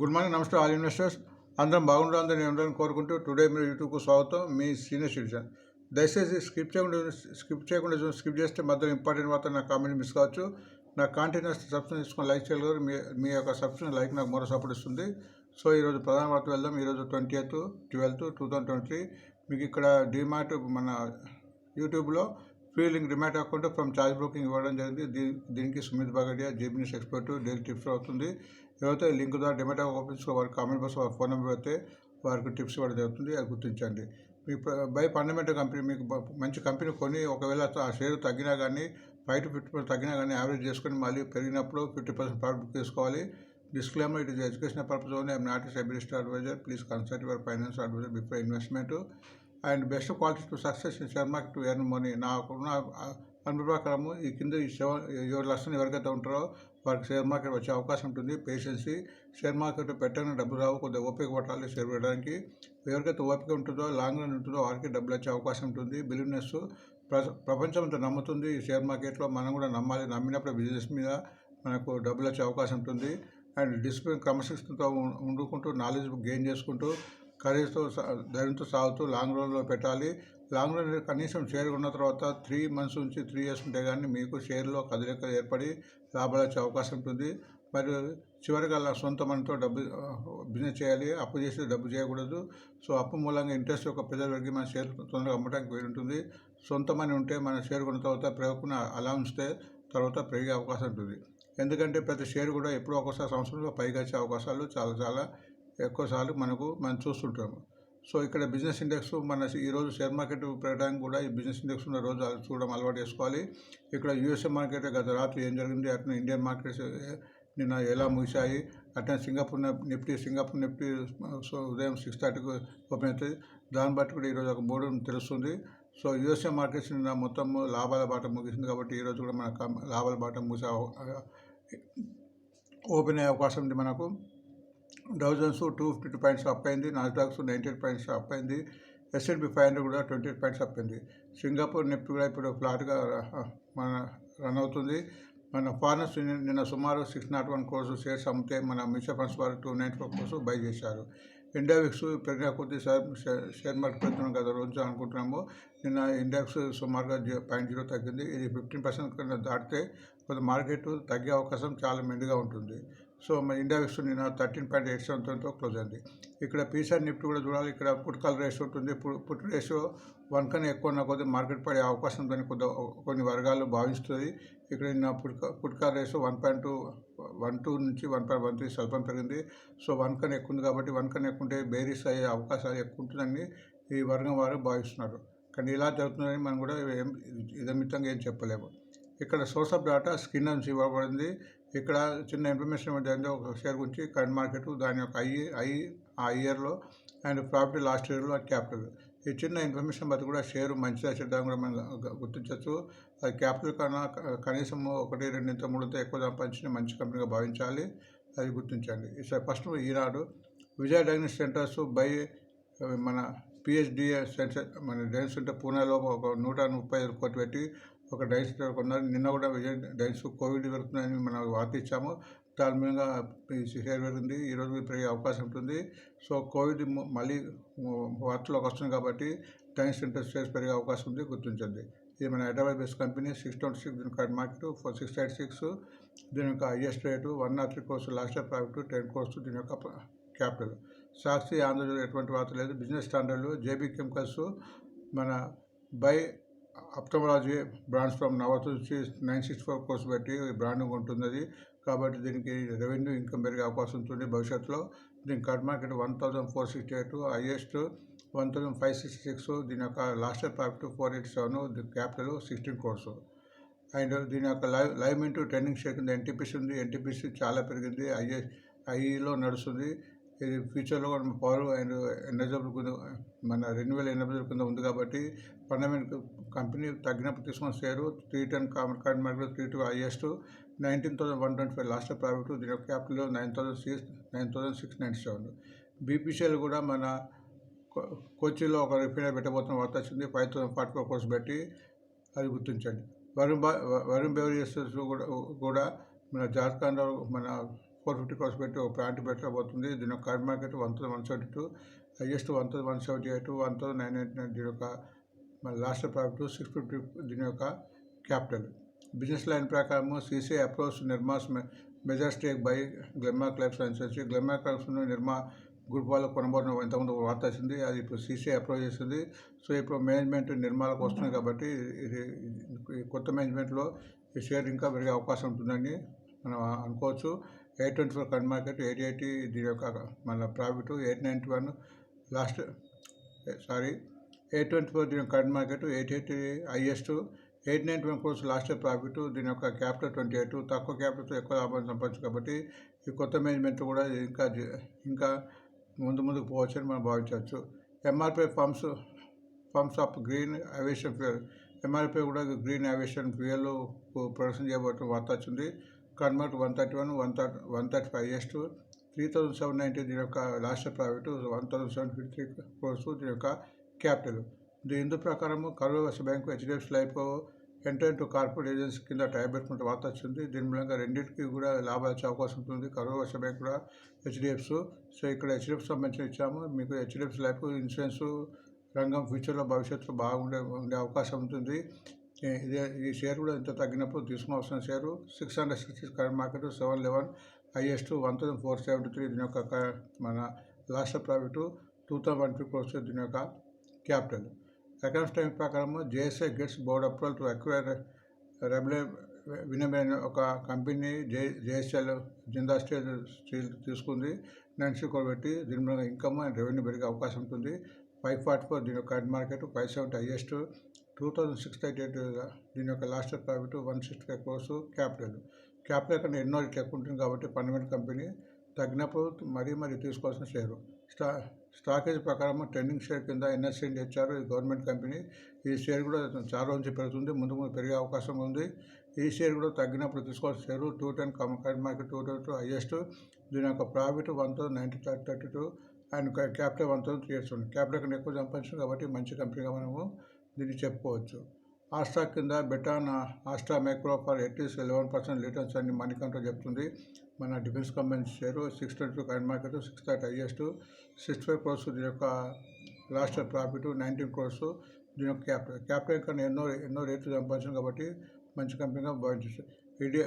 Good morning నమస్తే all investors. అందరం బాగుండాలని ఉండాలని కోరుకుంటూ టుడే మీరు యూట్యూబ్కు స్వాగతం. మీ సీనియర్ సిటిజన్. దయచేసి స్కిప్ చేయకుండా స్కిప్ చేయకుండా స్కిప్ చేస్తే మధ్యలో ఇంపార్టెంట్ మాత్రం నా కామెంట్ మిస్ కావచ్చు. నా కాంటిన్యూస్ సబ్స్క్రైబ్ తీసుకొని లైక్ చేయగలరు. మీ మీ యొక్క సబ్స్క్రిప్షన్ లైక్ నాకు మరో సపోర్ట్ ఇస్తుంది. సో ఈరోజు ప్రధాన వార్త వెళ్దాం. ఈరోజు twenty eighth twelfth two thousand twenty. మీకు ఇక్కడ డిమాట్ మన యూట్యూబ్లో free link demat account from charge broking ఇవ్వడం జరిగింది. దీనికి సుమిత్ బాగడియా జేబినిస్ ఎక్స్పర్ట్ డైలీ టిప్స్ అవుతుంది. ఎవరైతే లింక్ ద్వారా డిమాట్ ఓపెన్స్లో వారికి కామెంట్ బాక్స్ వారి ఫోన్ నెంబర్ పెడితే వారికి టిప్స్ ఇవ్వడం జరుగుతుంది అది గుర్తించండి. మీ బై ఫండమెంటల్ కంపెనీ మీకు మంచి కంపెనీ కొని ఒకవేళ ఆ షేర్ తగ్గినా కానీ ఫైవ్ టు ఫిఫ్టీ పర్సెంట్ తగ్గినా కానీ యావరేజ్ చేసుకొని మళ్ళీ పెరిగినప్పుడు ఫిఫ్టీ పర్సెంట్ ప్రాఫిట్ బుక్ చేసుకోవాలి. Disclaimer it is education purpose only I'm not ఎబిలిస్ట్ advisor. Please consult your finance advisor before investment. And best quality to success in share market to earn money. నాకున్న అనుభవ ప్రకారము ఈ కింద ఈ seven ఏడు లక్షలు ఎవరికైతే ఉంటారో వారికి షేర్ మార్కెట్ వచ్చే అవకాశం ఉంటుంది. పేషెన్సీ షేర్ మార్కెట్ పెట్టగానే డబ్బులు రావు కొద్దిగా ఓపిక పట్టాలి షేర్ పెట్టడానికి ఎవరికైతే ఓపిక ఉంటుందో లాంగ్ రన్ ఉంటుందో వారికి డబ్బులు వచ్చే అవకాశం ఉంటుంది. బిలినెస్ ప్రపంచం అంతా నమ్ముతుంది. ఈ షేర్ మార్కెట్లో మనం కూడా నమ్మాలి. నమ్మినప్పుడు బిజినెస్ మీద మనకు డబ్బులు వచ్చే అవకాశం ఉంటుంది. అండ్ డిసిప్లిన్ క్రమశిక్షణతో ఉండుకుంటూ నాలెడ్జ్ గెయిన్ చేసుకుంటూ కరేజ్తో ధైర్యంతో సాగుతూ లాంగ్ రన్లో పెట్టాలి. లాంగ్ రన్ కనీసం షేర్ ఉన్న తర్వాత త్రీ మంత్స్ నుంచి త్రీ ఇయర్స్ ఉంటే కానీ మీకు షేర్లో కదలిక ఏర్పడి లాభాలు వచ్చే అవకాశం ఉంటుంది. మరియు చివరిగా అలా సొంత మనతో డబ్బు బిజినెస్ చేయాలి అప్పు చేసి డబ్బు చేయకూడదు. సో అప్పు మూలంగా ఇంట్రెస్ట్ యొక్క పెద్ద పెరిగి మన షేర్ తొందరగా అమ్మడానికి వీలు ఉంటుంది. సొంత మనీ ఉంటే మన షేర్ కొన్న తర్వాత పెరగకుండా అలా ఉంచితే తర్వాత పెరిగే అవకాశం ఉంటుంది. ఎందుకంటే ప్రతి షేర్ కూడా ఎప్పుడో ఒకసారి సంవత్సరంలో పైగా వచ్చే అవకాశాలు చాలా చాలా ఎక్కువసార్లు మనకు మనం చూస్తుంటాము. సో ఇక్కడ బిజినెస్ ఇండెక్స్ మన ఈరోజు షేర్ మార్కెట్ పెరగడానికి కూడా ఈ బిజినెస్ ఇండెక్స్ ఉన్న రోజు చూడడం అలవాటు చేసుకోవాలి. ఇక్కడ యూఎస్ఏ మార్కెట్ గత రాత్రి ఏం జరిగింది? అట్లా ఇండియన్ మార్కెట్స్ నిన్న ఎలా ముగిశాయి? అట్లా Singapore Nifty Singapore Nifty so ఉదయం సిక్స్ థర్టీకి ఓపెన్ అవుతుంది దాన్ని బట్టి కూడా ఈరోజు ఒక మూడు తెలుస్తుంది. సో యూఎస్ఏ మార్కెట్స్ నిన్న మొత్తం లాభాల బాట ముగిసింది కాబట్టి ఈరోజు కూడా మన లాభాల బాట ముగిసే ఓపెన్ అయ్యే అవకాశం ఉంది మనకు. Dow Jones two fifty points up అయింది Nasdaq's ninety eight points up అయింది S and P five hundred కూడా ట్వంటీ ఎయిట్ పాయింట్స్ అప్ అయింది. సింగపూర్ నిఫ్టీ కూడా ఇప్పుడు ఫ్లాట్గా మన రన్ అవుతుంది. మన ఫారెన్స్ నిన్న సుమారు six nought one crores shares అమ్మితే మన మ్యూచువల్ ఫండ్స్ వారు two nine four crore buy చేశారు. ఇండెక్స్ పెరిగిన కొద్ది షేర్ షేర్- మార్కెట్ పెడుతున్నాం కదా రోజు అనుకుంటున్నాము. నిన్న ఇండెక్స్ సుమారుగా పాయింట్ జీరో తగ్గింది. ఇది ఫిఫ్టీన్ పర్సెంట్ కింద దాటితే కొంత మార్కెట్ తగ్గే అవకాశం చాలా మెండుగా ఉంటుంది. సో మన ఇండియా విక్స్ నిన్న థర్టీన్ పాయింట్ ఎయిట్ సెవెన్తో క్లోజ్ అయింది. ఇక్కడ పీసీఆర్ నిఫ్టీ కూడా చూడాలి. ఇక్కడ పుట్ కాల్ రేషియో ఉంటుంది. పుట్ రేషియో వన్ కన్నా ఎక్కువ ఉన్న కొద్ది మార్కెట్ పడే అవకాశం ఉందని కొద్ది కొన్ని వర్గాలు భావిస్తుంది. ఇక్కడ నిన్న put put call ratio one point two one two నుంచి వన్ పాయింట్ వన్ త్రీ స్వల్పం పెరిగింది. సో వన్ కన్నా ఎక్కువ ఉంది కాబట్టి వన్ కన్నా ఎక్కువ ఉంటే బేరీస్ అయ్యే అవకాశాలు ఎక్కువ ఉంటుందని ఈ వర్గం వారు భావిస్తున్నారు. కానీ ఇలా జరుగుతుందని మనం కూడా ఏం ఇదమితంగా ఏం చెప్పలేము. ఇక్కడ సోర్స్ ఆఫ్ డేటా స్కిన్ నుంచి ఇవ్వబడింది ఇక్కడ చిన్న ఇన్ఫర్మేషన్ ఏంటంటే ఒక షేర్ గురించి కరెంట్ మార్కెట్ దాని యొక్క ఐ ఐ ఆ ఇయర్లో అండ్ ప్రాఫిట్ లాస్ట్ ఇయర్లో క్యాపిటల్. ఈ చిన్న ఇన్ఫర్మేషన్ బట్టి కూడా షేర్ మంచిగా చెడ్డా కూడా మనం గుర్తించవచ్చు అది క్యాపిటల్ కన్నా కనీసం ఒకటి రెండింత మూడుతో ఎక్కువ సంపాదించిన మంచి కంపెనీగా భావించాలి అది గుర్తించండి. First Eenadu Vijaya diagnostic centres buy మన పిహెచ్డిఏ సెంటర్ మన డయాగ్నోస్ సెంటర్ పూణేలో ఒక నూట ముప్పై ఐదు కోట్లు పెట్టి ఒక డైన్స్ కొన్నారు. నిన్న కూడా విజయ్ డైన్స్ కోవిడ్ పెరుగుతుందని మనం వార్త ఇచ్చాము. దాని ఈ షేర్ పెరిగింది ఈరోజు పెరిగే అవకాశం ఉంటుంది. సో కోవిడ్ మళ్ళీ వార్తలోకి వస్తుంది కాబట్టి డైన్స్ ఇంట్రెస్ట్ షేర్స్ పెరిగే అవకాశం ఉంది. గుర్తించండి. ఇది మన Hyderabad base company six twenty six దీని current market four six eight six. దీని యొక్క highest rate one nought three crores last year profit ten crores దీని యొక్క క్యాపిటల్. సాక్షి ఆంధ్రజ్యోతి ఎటువంటి వార్త లేదు. బిజినెస్ స్టాండర్డ్లు జేబీ కెమికల్స్ మన బై అప్టమాలజీ బ్రాండ్స్ ఫ్రమ్ నవత్ నుంచి నైన్ సిక్స్ ఫోర్ కోర్స్ పెట్టి బ్రాండింగ్ ఉంటుంది కాబట్టి దీనికి రెవెన్యూ ఇన్కమ్ పెరిగే అవకాశం ఉంటుంది భవిష్యత్తులో. దీని current market one thousand four sixty eight highest one thousand five sixty six దీని యొక్క last profit four eight seven capital sixteen crores. And దీని యొక్క live live into trending share కింద ఎన్టీపీసీ ఉంది. ఎన్టీపీసీ చాలా పెరిగింది. ఐఏ ఐఈలో నడుస్తుంది. ఇది ఫ్యూచర్లో కూడా పవర్ అండ్ ఎనర్జబుల్ కింద మన రెన్యువల్ ఎనర్జబుల్ కింద ఉంది కాబట్టి ఫండమెంట్ కంపెనీ తగ్గినప్పుడు తీసుకున్న share three ten current market three two highest nineteen thousand one twenty five last profit దీని యొక్క capital nine thousand six nine thousand six ninety seven. BPCL కూడా మన కో- కోచిలో ఒక రిఫైనరీ పెట్టబోతున్న వార్త వచ్చింది. Five thousand forty four crores పెట్టి అది గుర్తించండి. వరుణ్ బా వరుణ్ బెవరేజెస్ కూడా కూడా మన జార్ఖండ్లో మన ఫోర్ ఫిఫ్టీ కాస్ట్ పెట్టి ఒక ప్యాంట్ పెట్టబోతుంది దీని యొక్క current market one thousand one seventy two highest one thousand one seventy eight one thousand nine eight nine దీని యొక్క మన లాస్ట్ ప్రాఫిట్ సిక్స్ ఫిఫ్టీ దీని యొక్క క్యాపిటల్. బిజినెస్ లైన్ ప్రకారం CC approach Nirma's major stake buy గ్లెమ్మా క్లబ్స్ sciences గ్లెమ్మా క్లబ్స్ Nirma group వాళ్ళు కొనబడిన ఇంతకుముందు వార్త వచ్చింది. అది ఇప్పుడు సీసీ అప్రోచ్ చేసింది. సో ఇప్పుడు మేనేజ్మెంట్ నిర్మాలకు వస్తుంది కాబట్టి ఇది కొత్త మేనేజ్మెంట్లో ఈ షేర్ ఇంకా పెరిగే అవకాశం ఉంటుందని మనం అనుకోవచ్చు. Eight twenty four current market eight eighty దీని యొక్క మన profit eight ninety one last sorry eight twenty four దీని current market eight eighty highest eight ninety one crores last profit దీని యొక్క క్యాపిటల్ ట్వంటీ ఎయిట్ తక్కువ క్యాపిటల్తో ఎక్కువ లాభం సంపాదించు కాబట్టి ఈ కొత్త మేనేజ్మెంట్ కూడా ఇంకా ఇంకా ముందు ముందుకు పోవచ్చని మనం భావించవచ్చు. MRP farms farms of green aviation fuel MRP కూడా గ్రీన్ అవేషన్ ఫ్యూయల్ ప్రొడక్షన్ చేయబోతున్న వార్త వచ్చింది. Current one thirty one one thirty one thirty five highest three thousand seven ninety దీని యొక్క last private one thousand seven fifty crores దీని యొక్క capital. దీని ఇందు ప్రకారము Karur bank HDFC life enter to corporate agency కింద టైప్ పెట్టుకుంటే వార్త వచ్చింది. దీని మూలంగా రెండింటికి కూడా లాభాలు వచ్చే అవకాశం ఉంటుంది. కరూర్ వర్ష బ్యాంక్ కూడా హెచ్డిఎఫ్స్. సో ఇక్కడ హెచ్డిఎఫ్ సంబంధించి ఇచ్చాము మీకు హెచ్డిఎఫ్సి లైఫ్ ఇన్సూరెన్స్ రంగం ఫ్యూచర్లో భవిష్యత్తులో బాగుండే ఉండే అవకాశం ఉంటుంది. ఇదే ఈ షేర్ కూడా ఇంత తగ్గినప్పుడు తీసుకోవాల్సిన share six hundred sixty current market seven eleven highest one thousand four seventy three దీని యొక్క మన last profit two thousand one fifty crores దీని యొక్క క్యాపిటల్. అకౌంట్స్ టైం ప్రకారం JSI gets board approval to acquire రెబులే వినమైన ఒక company J JSL Jindal steel steel తీసుకుంది. Next పెట్టి దీని మీద ఇన్కమ్ అండ్ రెవెన్యూ పెరిగే అవకాశం ఉంటుంది. ఫైవ్ ఫార్టీ ఫోర్ దీని యొక్క current market five seventy highest two thousand six thirty eight దీని యొక్క last profit one sixty five crores capital. Capital కన్నా ఎన్నో రేట్లు ఎక్కువ ఉంటుంది కాబట్టి పన్నెండు కంపెనీ తగ్గినప్పుడు మరీ మరీ తీసుకోవాల్సిన షేరు. స్టా స్టాకేజ్ ప్రకారం ట్రెండింగ్ షేర్ కింద ఎన్ఎస్సీ ఇచ్చారు ఈ గవర్నమెంట్ కంపెనీ. ఈ షేర్ కూడా చాలా రోజు పెరుగుతుంది ముందు ముందు పెరిగే అవకాశం ఉంది. ఈ షేర్ కూడా తగ్గినప్పుడు తీసుకోవాల్సిన share two ten current market two ten two highest. దీని యొక్క profit one thousand ninety thirty thirty two and capital one thousand three years ఉంది క్యాపిటల్ కన్నా ఎక్కువ సంపాదించింది కాబట్టి మంచి కంపెనీగా మనము దీన్ని చెప్పుకోవచ్చు. ఆస్ట్రా కింద baton Astra micro for eighties eleven percent returns అని మనీ కంట్రోల్ చెప్తుంది. మన defence company share six twenty two current market six thirty highest sixty five crores దీని యొక్క లాస్ట్ ప్రాఫిట్ నైన్టీన్ క్రోర్స్ దీని యొక్క క్యాపిటల్ క్యాపిటల్ కన్నా ఎన్నో ఎన్నో రేట్లు సంపాదించింది కాబట్టి మంచి కంపెనీగా భావించవచ్చు. ఇది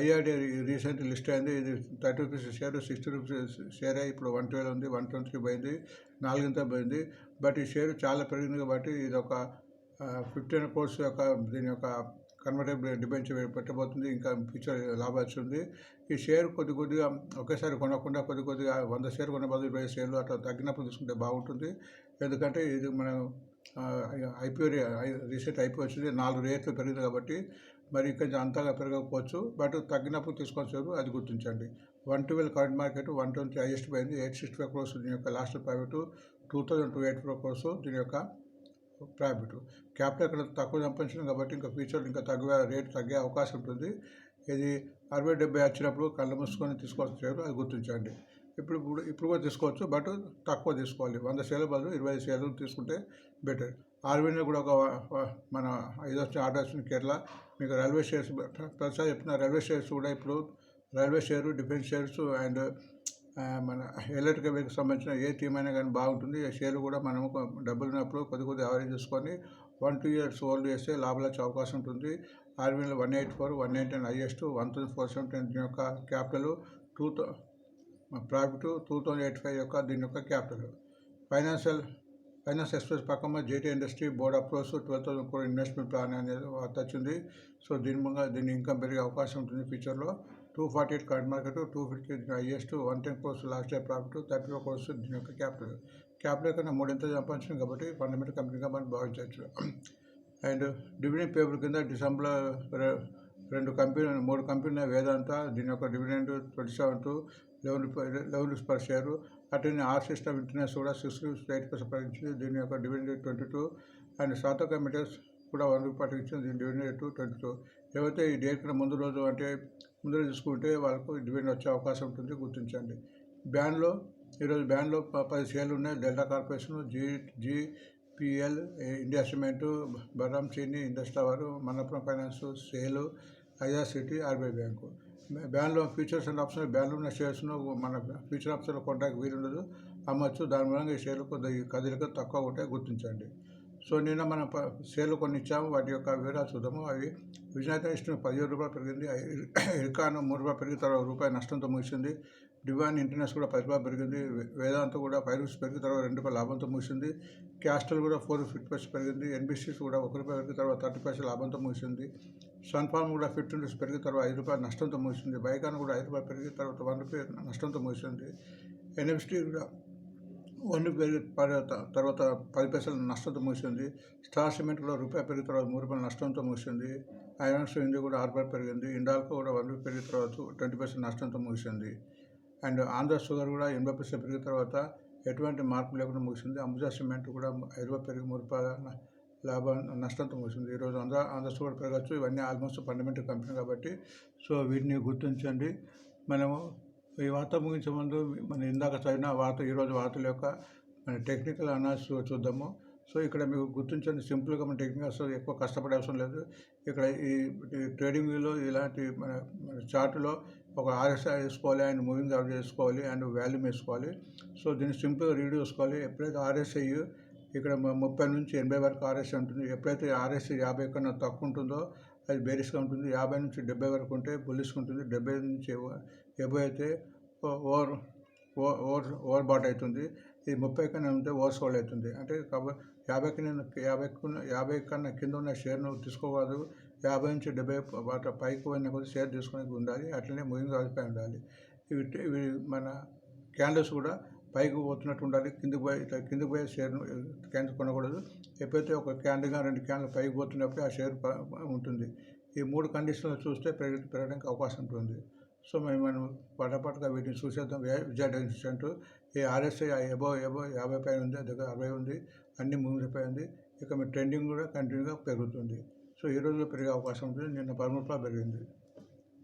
ఐఆర్డీ రీసెంట్ లిస్ట్ అయింది. ఇది thirty rupees share sixty rupees share. ఇప్పుడు వన్ ట్వెల్వ్ ఉంది వన్ ట్వంటీ త్రీ పోయింది నాలుగింత పోయింది. బట్ ఈ షేర్ చాలా పెరిగింది కాబట్టి ఇది ఒక ఫిఫ్టీన్ కోర్స్ యొక్క దీని యొక్క కన్వర్టబుల్ డిబెంచర్ పెట్టబోతుంది. ఇంకా ఫ్యూచర్ లాభం వస్తుంది ఈ షేర్ కొద్ది కొద్దిగా ఒకేసారి కొనకుండా కొద్ది కొద్దిగా వంద షేర్ కొన్న బదులు ఇరవై షేర్లు అట్లా తగ్గినప్పుడు తీసుకుంటే బాగుంటుంది. ఎందుకంటే ఇది మనం ఐపీఓ రీసెంట్ ఐపీఓ వచ్చింది. నాలుగు రేట్లు పెరిగింది కాబట్టి మరి కొంచెం అంతగా పెరగకపోవచ్చు. బట్ తగ్గినప్పుడు తీసుకొచ్చారు అది గుర్తించండి. One twelve current market one twenty highest పోయింది. ఎయిట్ సిక్స్టీ ఫైవ్ క్రోర్స్ దీని యొక్క last private two thousand two eight pro crores దీని యొక్క ప్రాఫిట్. క్యాపిటల్ ఇక్కడ తక్కువ సంపాదించింది కాబట్టి ఇంకా ఫ్యూచర్ ఇంకా తగ్గే రేట్ తగ్గే అవకాశం ఉంటుంది. ఇది అరవై డెబ్బై వచ్చినప్పుడు కళ్ళు మూసుకొని తీసుకోవాల్సిన షేర్లు అది గుర్తించండి. ఇప్పుడు ఇప్పుడు ఇప్పుడు కూడా తీసుకోవచ్చు బట్ తక్కువ తీసుకోవాలి. వంద షేర్ల బదులు ఇరవై ఐదు షేర్లు తీసుకుంటే బెటర్. ఆర్వీలో కూడా ఒక మన ఐదు వచ్చిన ఆర్డర్ వచ్చిన కేరళ మీకు రైల్వే షేర్స్ ప్రతిసారి చెప్తున్న రైల్వే షేర్స్ కూడా ఇప్పుడు railway share defence shares and మన ఎలక్ట్రిక్ వెహికల్ సంబంధించిన ఏ టీమ్ అయినా కానీ బాగుంటుంది. షేర్లు కూడా మనము డబ్బులు ఉన్నప్పుడు కొద్ది కొద్ది యావరేజ్ చేసుకొని వన్ టూ ఇయర్స్ హోల్డ్ చేస్తే లాభాలు వచ్చే అవకాశం ఉంటుంది. ఆర్మీలో one eight four one eight ten highest one thousand four seventy దీని యొక్క capital two profit two thousand eight five యొక్క దీని యొక్క క్యాపిటల్ ఫైనాన్షియల్ ఫైనాన్స్ ఎక్స్ప్రెస్ పక్కన JT industry board approves twelve thousand కూడా ఇన్వెస్ట్మెంట్ ప్లాన్ అనేది వార్త వచ్చింది సో దీని దీని ఇన్కమ్ పెరిగే అవకాశం ఉంటుంది ఫ్యూచర్లో two forty eight current market two fifty highest one ten crores last year profit thirty four crores దీని యొక్క క్యాపిటల్ క్యాపిటల్ కన్నా మూడింత సంపాదించింది కాబట్టి ఫండమెంటల్ కంపెనీగా మనం భావించవచ్చు. అండ్ డివిడెండ్ పేపర్ కింద డిసెంబర్ రెండు కంపెనీ మూడు కంపెనీల వేదాంత దీని యొక్క dividend twenty seven to eleven eleven rupees per share అట్లనే ఆర్ సిస్టమ్ ఇంటర్నెట్స్ కూడా సిక్స్ రూపీస్ ఎయిట్ పర్సెంట్ ప్రకటించింది దీని యొక్క డివిడెండ్ ట్వంటీ టూ అండ్ సాతక మెటీరియల్స్ కూడా వన్ రూపీ ప్రకటించింది దీని డివిడెండ్ టూ ట్వంటీ టూ ఏవైతే ఈ డేట్ కన్నా ముందు రోజు అంటే ముందుగా చూసుకుంటే వాళ్ళకు డిపెండ్ వచ్చే అవకాశం ఉంటుంది గుర్తించండి. బ్యాన్లో ఈరోజు బ్యాన్లో పది షేర్లు ఉన్నాయి. డెల్టా కార్పొరేషన్ జీ GPL India cement బర్రామ్ Chini Indus tower Manappuram finance SAIL IRCTC RBI bank. బ్యాన్లో futures and option బ్యాన్లో ఉన్న షేర్స్ను మన ఫ్యూచర్ ఆప్షన్లో కొనడానికి వీలుండదు. అమ్మచ్చు. దాని మూలంగా ఈ షేర్లు కొద్ది కదిలిక తక్కువ ఉంటాయి గుర్తించండి. సో నిన్న మనం ప- షేర్లు కొన్ని ఇచ్చాము వాటి యొక్క వివరాలు చూద్దాము. అవి విజయత ఇష్టం పదిహేడు రూపాయలు పెరిగింది. ఇరికాను మూడు రూపాయలు పెరిగి తర్వాత రూపాయి నష్టంతో ముగిసింది. డివైన్ ఇంటర్నెస్ కూడా పది రూపాయలు పెరిగింది. వేదాంత కూడా ఫైవ్ రూపీస్ పెరిగిన తర్వాత రెండు రూపాయలు లాభంతో ముగిసింది. క్యాస్టల్ కూడా ఫోర్ ఫిఫ్టీ పర్సెంట్ పెరిగింది. ఎన్బిసిస్ కూడా ఒక రూపాయి పెరిగిన తర్వాత థర్టీ పర్సెంట్ లాభంతో ముగిసింది. సన్ఫార్మ్ కూడా ఫిఫ్టీన్ రూపీస్ పెరిగిన తర్వాత ఐదు రూపాయలు నష్టంతో ముగిసింది. బైకాన్ కూడా ఐదు రూపాయలు పెరిగిన తర్వాత వన్ రూపాయి నష్టంతో ముగిసింది. ఎన్ఎఫ్టీ కూడా వన్ పెరిగి తర్వాత పది పైసలు నష్టంతో ముగిసింది. స్టార్ సిమెంట్ కూడా రూపాయి పెరిగిన తర్వాత మూడు రూపాయలు నష్టంతో ముగిసింది. ఐనాక్స్ ఇండియా కూడా ఆరు రూపాయలు పెరిగింది. ఇండాల్కో కూడా వన్ రూపాయి పెరిగిన తర్వాత ట్వంటీ పర్సెంట్ నష్టంతో ముగిసింది. అండ్ ఆంధ్ర షుగర్ కూడా ఎనభై పర్సెంట్ పెరిగిన తర్వాత ఎటువంటి మార్పు లేకుండా ముగిసింది. అంబుజా సిమెంట్ కూడా ఐదు రూపాయలు పెరిగి మూడు రూపాయల లాభం నష్టంతో ముగిసింది. ఈరోజు ఆంధ్ర ఆంధ్ర షుగర్ పెరగచ్చు. ఇవన్నీ ఆల్మోస్ట్ ఫండమెంటల్ కంపెనీ కాబట్టి సో వీటిని గుర్తించండి. మనము ఈ వార్త ముగించే ముందు మన ఇందాక చదివిన వార్త ఈరోజు వార్తల యొక్క మన టెక్నికల్ అనాలిసిస్ చూద్దాము. సో ఇక్కడ మీకు గుర్తించండి సింపుల్గా మన అసలు ఎక్కువ కష్టపడే అవసరం లేదు. ఇక్కడ ఈ ట్రేడింగ్లో ఇలాంటి మన మన చార్ట్లో ఒక ఆర్ఎస్ఐ వేసుకోవాలి అండ్ మూవింగ్ అవుట్ చేసుకోవాలి అండ్ వాల్యూమ్ వేసుకోవాలి. సో దీన్ని సింపుల్గా రీడ్ చేసుకోవాలి. ఎప్పుడైతే ఆర్ఎస్ఐ ఇక్కడ ముప్పై నుంచి ఎనభై వరకు ఆర్ఎస్ఐ ఉంటుంది ఎప్పుడైతే ఆర్ఎస్ఐ యాభై కన్నా తక్కువ ఉంటుందో అది బేరిస్గా ఉంటుంది. యాభై నుంచి డెబ్బై వరకు ఉంటే బుల్లిస్గా ఉంటుంది. డెబ్బై నుంచి ఎబో అయితే over o- over over bought అవుతుంది. ఇది ముప్పై కన్నా ఉంటే ఓవర్ సోల్డ్ అవుతుంది. అంటే కాబట్టి యాభై కన్నా యాభై యాభై కన్నా కింద ఉన్న షేర్ను తీసుకోకూడదు. యాభై నుంచి డెబ్బై వాటి పైకి పోయిన కొద్ది షేర్ తీసుకునే ఉండాలి. అట్లనే మూవింగ్ ఆగిపోయి ఉండాలి. ఇవి ఇవి మన క్యాండిల్స్ కూడా పైకి పోతున్నట్టు ఉండాలి. కిందికి పోయి కిందికి పోయే షేర్ను క్యాన్స్ కొనకూడదు. ఎప్పుడైతే ఒక క్యాన్గా రెండు క్యాన్లు పైకి పోతున్నప్పుడు ఆ షేర్ ఉంటుంది. ఈ మూడు కండిషన్లు చూస్తే పెరగ పెరగడానికి అవకాశం ఉంటుంది. సో మేము మనం పటపటగా వీటిని చూసేద్దాం. విజయ- విజయ డెన్సెంట్ ఈ ఆర్ఎస్ఐ ఎబో ఎబో యాభై పైన ఉంది దగ్గర అరవై ఉంది అన్ని ముందుపై ఉంది. ఇక మీ ట్రెండింగ్ కూడా కంటిన్యూగా పెరుగుతుంది. సో ఈ రోజు పెరిగే అవకాశం ఉంటుంది. నిన్న పదమూడు పెరిగింది.